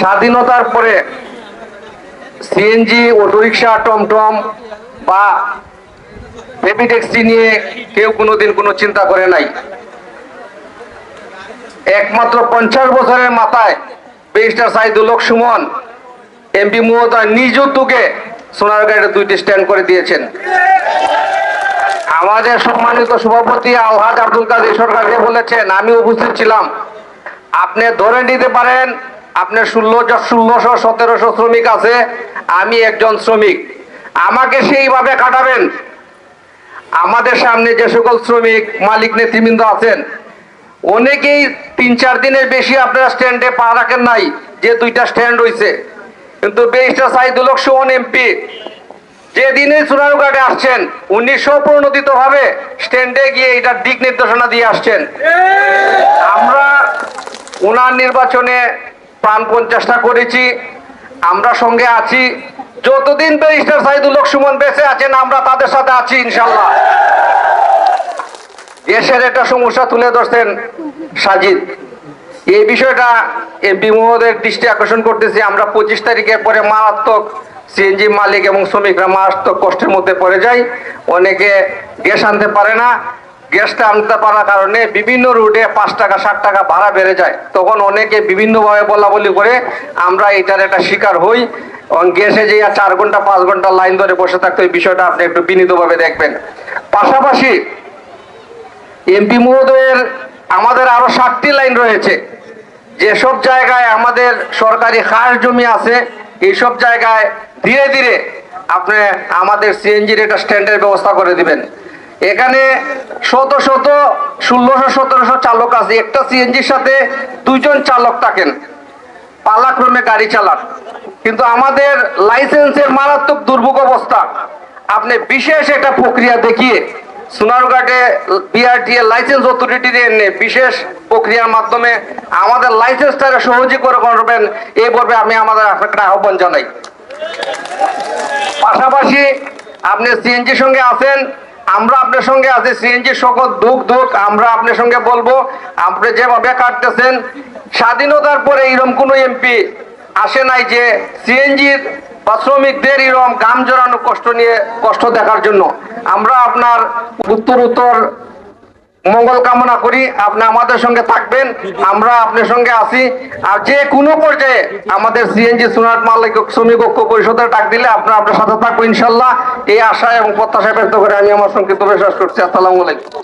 স্বাধীনতার পরে CNG, autorickshaw, টমটম বা বেবি ট্যাক্সি নিয়ে কেউ কোনোদিন কোনো চিন্তা করে নাই। একমাত্র পঞ্চাশ বছরের মাথায় ব্যারিস্টার সাইদুল হক সুমন, এমপি মহোদয় নিজ উদ্যোগে সোনারগাঁড়ে দুইটি স্ট্যান্ড করে দিয়েছেন। আমাদের সম্মানিত সভাপতি আলহাজ আব্দুল কাদের সরকারকে বলেছেন, আমি উপস্থিত ছিলাম। আপনি ধরে নিতে পারেন আপনার ষোলো ষোলোশো সতেরোশো শ্রমিক আছে আমি একজন শ্রমিক। আমাকে সেইভাবে কাটাবেন। আমাদের সামনে যে সকল শ্রমিক মালিক নেতৃবৃন্দ আছেন অনেকেই তিন চার দিনের বেশি আপনারা স্ট্যান্ডে পা রাখেন নাই যে দুইটা স্ট্যান্ড রয়েছে। কিন্তু বেশটা সাইদুল সুমন এমপি যে দিনে চুনারুঘাটে আসছেন উনি স্বপ্রণোদিত ভাবে স্ট্যান্ডে গিয়ে এটার দিক নির্দেশনা দিয়ে আসছেন। আমরা ওনার নির্বাচনে প্রাণপণ চেষ্টা করেছি। আমরা সঙ্গে আছি। যতদিন ব্যারিস্টার সাইদুল সুমন বেঁচে আছেন, আমরা তাদের সাথে আছি ইনশাল্লাহ দেশের একটা সমস্যা তুলে ধরছেন সাজিদ। এই বিষয়টা এমপি মহোদয়ের দৃষ্টি আকর্ষণ করতেছি। আমরা পঁচিশ তারিখের পরে মারাত্মক সিএনজি মালিক এবং শ্রমিকরা মারাত্মক কষ্টের মধ্যে পড়ে যায়। অনেকে গ্যাস আনতে পারে না। গ্যাসটা আনতে পারার কারণে বিভিন্ন রুটে পাঁচ টাকা ষাট টাকা ভাড়া বেড়ে যায়। তখন অনেকে বিভিন্নভাবে বলা বলি করে আমরা এটার একটা শিকার হই। এবং গ্যাসে যে চার ঘণ্টা, পাঁচ ঘণ্টা লাইন ধরে বসে থাকতে এই বিষয়টা আপনি একটু বিনীতভাবে দেখবেন। পাশাপাশি এমপি মহোদয়ের আমাদের আরও সাতটি লাইন রয়েছে। যেসব জায়গায় আমাদের সরকারি খাস জমি আছে, এইসব জায়গায় ধীরে ধীরে আপনি আমাদের সিএনজির একটা স্ট্যান্ডের ব্যবস্থা করে দিবেন। এখানে শত শত ষোলোশো, সতেরোশো চালক আছে। একটা সিএনজির সাথে দুইজন চালক থাকেন। পালাক্রমে গাড়ি চালান। কিন্তু আমাদের লাইসেন্সের মারাত্মক দুর্ভোগ অবস্থা। আপনি বিশেষ একটা প্রক্রিয়া দেখিয়ে সোনারঘাটে বিআরটিএ লাইসেন্স অথরিটি এনে বিশেষ প্রক্রিয়ার মাধ্যমে আমাদের লাইসেন্সটাকে সহজে করে করবেন এই পর্বে আমি আমাদের একটা আহ্বান জানাই। পাশাপাশি আপনি সিএনজির সঙ্গে আছেন আমরা আপনার সঙ্গে আছি সিএনজির সকল দুঃখ দুঃখ, আমরা আপনার সঙ্গে বলব, আপনি যেভাবে কাটতেছেন, স্বাধীনতার পরে এরকম কোনো এমপি আসে নাই যে সিএনজির বা শ্রমিকদের এরম গাম জড়ানো কষ্ট নিয়ে, কষ্ট দেখার জন্য। আমরা আপনার উত্তর উত্তর মঙ্গল কামনা করি, আপনি আমাদের সঙ্গে থাকবেন, আমরা আপনার সঙ্গে আছি। আর যে কোনো পর্যায়ে আমাদের সিএনজি সুনাট মালিক শ্রমিক ঐক্য পরিষদের ডাক দিলে আপনার আপনার সাথে থাকব ইনশাল্লাহ। এই আশা এবং প্রত্যাশা ব্যক্ত করে আমি আমার সংক্ষিপ্ত বিশ্বাস করছি। আসসালামু আলাইকুম।